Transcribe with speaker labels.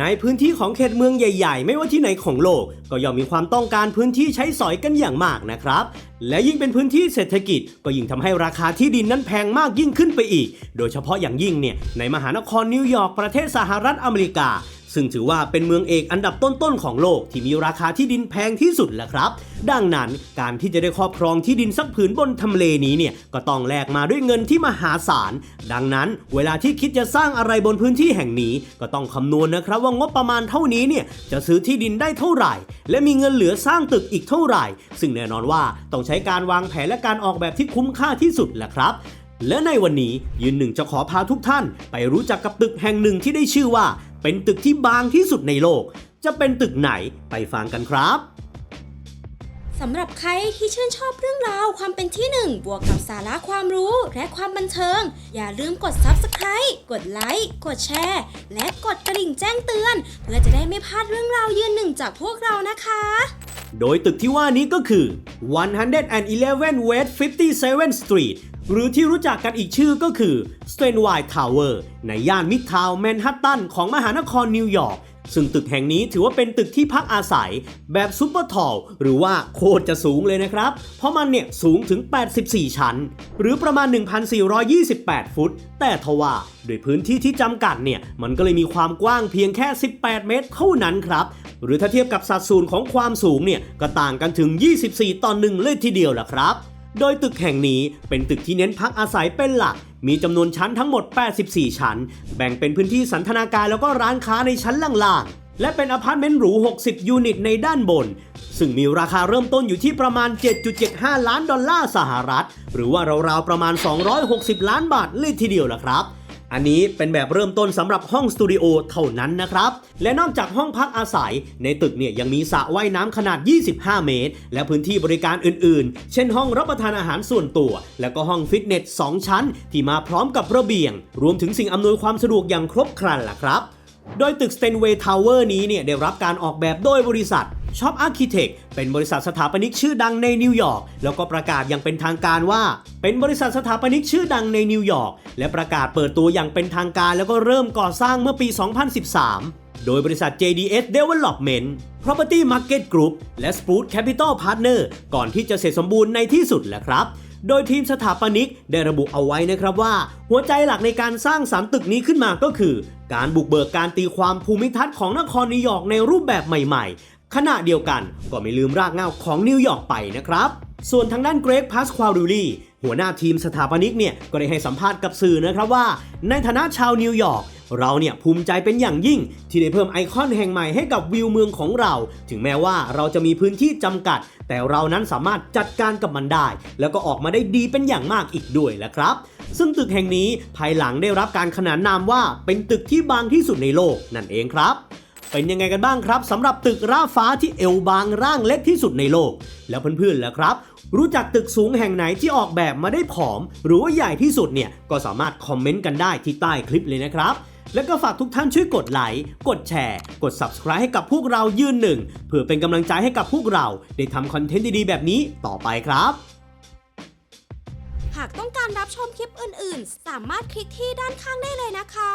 Speaker 1: ในพื้นที่ของเขตเมืองใหญ่ๆ ไม่ว่าที่ไหนของโลก ก็ย่อมมีความต้องการพื้นที่ใช้สอยกันอย่างมากนะครับ และยิ่งเป็นพื้นที่เศรษฐกิจ ก็ยิ่งทำให้ราคาที่ดินนั้นแพงมากยิ่งขึ้นไปอีก โดยเฉพาะอย่างยิ่งเนี่ยในมหานครนิวยอร์กประเทศสหรัฐอเมริกา ซึ่งถือว่าเป็นเมืองเอกอันดับต้นๆของโลกที่มีราคาที่ดินแพงที่สุดแหละครับ ดังนั้นการที่จะได้ครอบครองที่ดินสักผืนบนทำเลนี้เนี่ยก็ต้องแลกมาด้วยเงินที่มหาศาล ดังนั้นเวลาที่คิดจะสร้างอะไรบนพื้นที่แห่งนี้ ก็ต้องคำนวณนะครับว่างบประมาณเท่านี้เนี่ยจะซื้อที่ดินได้เท่าไหร่ และมีเงินเหลือสร้างตึกอีกเท่าไหร่ ซึ่งแน่นอนว่าต้องใช้การวางแผนและการออกแบบที่คุ้มค่าที่สุดแหละครับและในวันนี้ยืนหนึ่งจะขอพาทุกท่าน ไปรู้จักกับตึกแห่งหนึ่งที่ได้ชื่อว่า เป็นตึกที่บางที่สุดในโลก จะเป็นตึกไหนไปฟังกันครับ
Speaker 2: สำหรับใครที่ชื่นชอบเรื่องราวความเป็นที่หนึ่งบวกกับสาระความรู้และความบันเทิง อย่าลืมกด Subscribe กดไลค์กดแชร์ และกดกระดิ่งแจ้งเตือน เพื่อจะได้ไม่พลาดเรื่องราวยืนหนึ่งจากพวกเรานะคะ
Speaker 1: โดยตึกที่ว่านี้ก็คือ 111 West 57 Street หรือที่รู้จักกันอีกชื่อก็คือ Steinway Tower ในย่านมิดทาวน์แมนฮัตตันของมหานครนิวยอร์กซึ่งตึกแห่งนี้ถือว่าเป็นตึกที่พักอาศัยแบบซูเปอร์ทอลหรือว่าโคตรจะสูงเลยนะครับ เพราะมันเนี่ยสูงถึง 84 ชั้น หรือประมาณ 1,428 ฟุต แต่ทว่าด้วยพื้นที่ที่จำกัดเนี่ย มันก็เลยมีความกว้างเพียงแค่ 18 เมตรเท่านั้นครับ หรือถ้าเทียบกับสัดส่วนของความสูงเนี่ยก็ต่างกันถึง 24 ต่อหนึ่งเลยทีเดียวล่ะครับ โดยตึกแห่งนี้เป็นตึกที่เน้นพักอาศัยเป็นหลัก มีจำนวนชั้นทั้งหมด 84 ชั้น แบ่งเป็นพื้นที่สันทนาการแล้วก็ร้านค้าในชั้นล่างๆ และเป็นอพาร์ตเมนต์หรู 60 ยูนิตในด้านบน ซึ่งมีราคาเริ่มต้นอยู่ที่ประมาณ 7.75 ล้านดอลลาร์สหรัฐ หรือว่าราวๆประมาณ 260 ล้านบาทเลยทีเดียวล่ะครับ อันนี้เป็นแบบเริ่มต้นสำหรับห้องสตูดิโอเท่านั้นนะครับ และนอกจากห้องพักอาศัย ในตึกเนี่ยยังมีสระว่ายน้ำขนาด 25 เมตร และพื้นที่บริการอื่นๆ เช่นห้องรับประทานอาหารส่วนตัว และก็ห้องฟิตเนส 2 ชั้น ที่มาพร้อมกับระเบียง รวมถึงสิ่งอำนวยความสะดวกอย่างครบครันล่ะครับ โดยตึก Stanway Tower นี้เนี่ยได้รับการออกแบบโดยบริษัท Shop Architect เป็นบริษัทสถาปนิกชื่อดังในนิวยอร์กแล้วก็ประกาศอย่างเป็นทางการว่า เป็นบริษัทสถาปนิกชื่อดังในนิวยอร์กและประกาศเปิดตัวอย่างเป็นทางการ แล้วก็เริ่มก่อสร้างเมื่อปี 2013 โดยบริษัท JDS Development Property Market Group และ Spruce Capital Partner ก่อนที่จะเสร็จสมบูรณ์ในที่สุดแหละครับโดยทีมสถาปนิกได้ระบุเอาไว้นะครับว่า หัวใจหลักในการสร้างสรรตึกนี้ขึ้นมาก็คือ การบุกเบิกการตีความภูมิทัศน์ของนครนิวยอร์กในรูปแบบใหม่ๆ ขณะเดียวกันก็ไม่ลืมรากเหง้าของนิวยอร์กไปนะครับ ส่วนทางด้านเกรกพาสควาลูลีหัวหน้าทีมสถาปนิกเนี่ยก็ได้ให้สัมภาษณ์กับสื่อนะครับว่า ในฐานะชาวนิวยอร์กเราเนี่ยภูมิใจเป็นอย่างยิ่ง ที่ได้เพิ่มไอคอนแห่งใหม่ให้กับวิวเมืองของเรา ถึงแม้ว่าเราจะมีพื้นที่จำกัด แต่เรานั้นสามารถจัดการกับมันได้ แล้วก็ออกมาได้ดีเป็นอย่างมากอีกด้วยแหละครับ ซึ่งตึกแห่งนี้ภายหลังได้รับการขนานนามว่าเป็นตึกที่บางที่สุดในโลกนั่นเองครับ เป็นยังไงกันบ้างครับสำหรับตึกร่าฟ้าที่เอวบางร่างเล็กที่สุดในโลก แล้วเพื่อนๆล่ะครับ รู้จักตึกสูงแห่งไหนที่ออกแบบมาได้ผอม หรือว่าใหญ่ที่สุดเนี่ยก็สามารถคอมเมนต์กันได้ที่ใต้คลิปเลยนะครับแล้วก็ฝากทุกท่านช่วยกดไลค์ กดแชร์ กด Subscribe ให้กับพวกเรายืนหนึ่ง เพื่อเป็นกำลังใจให้กับพวกเรา ได้ทำคอนเทนต์ดีๆ แบบนี้ต่อไปครับ
Speaker 2: หากต้องการรับชมคลิปอื่นๆ สามารถคลิกที่ด้านข้างได้เลยนะคะ